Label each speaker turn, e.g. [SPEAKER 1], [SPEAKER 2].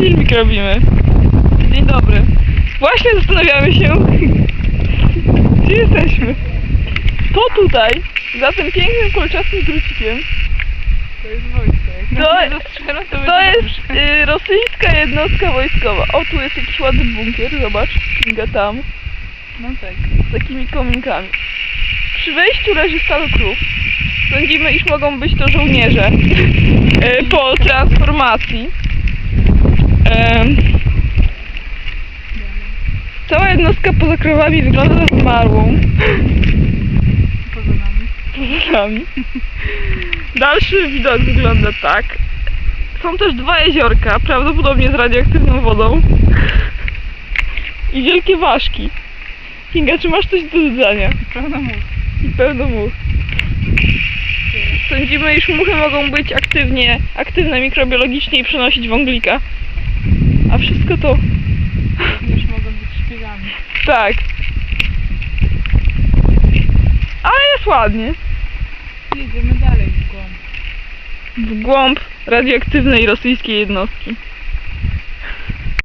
[SPEAKER 1] Filmik robimy. Dzień dobry. Właśnie zastanawiamy się, gdzie jesteśmy. To tutaj, za tym pięknym kolczastym drucikiem,
[SPEAKER 2] To jest wojsko. Jak
[SPEAKER 1] To-
[SPEAKER 2] to,
[SPEAKER 1] jest y, rosyjska jednostka wojskowa. O, tu jest jakiś ładny bunkier, zobacz, Kinga tam,
[SPEAKER 2] No tak.
[SPEAKER 1] z takimi kominkami. Przy wejściu leży stały krów. Sądzimy, iż mogą być to żołnierze y, po transformacji. Cała jednostka poza krowami wygląda na zmarłą.
[SPEAKER 2] Poza nami.
[SPEAKER 1] Poza nami. Dalszy widok wygląda tak. Są też dwa jeziorka, prawdopodobnie z radioaktywną wodą. I wielkie ważki. Kinga, czy masz coś do dodania?
[SPEAKER 2] Prawda mów.
[SPEAKER 1] I pełno much. Sądzimy, iż muchy mogą być aktywnie, aktywne mikrobiologicznie i przenosić wąglika. A wszystko to
[SPEAKER 2] Również mogą być szpiegami.
[SPEAKER 1] tak. Ale jest ładnie.
[SPEAKER 2] Jedziemy dalej w głąb.
[SPEAKER 1] W głąb radioaktywnej rosyjskiej jednostki.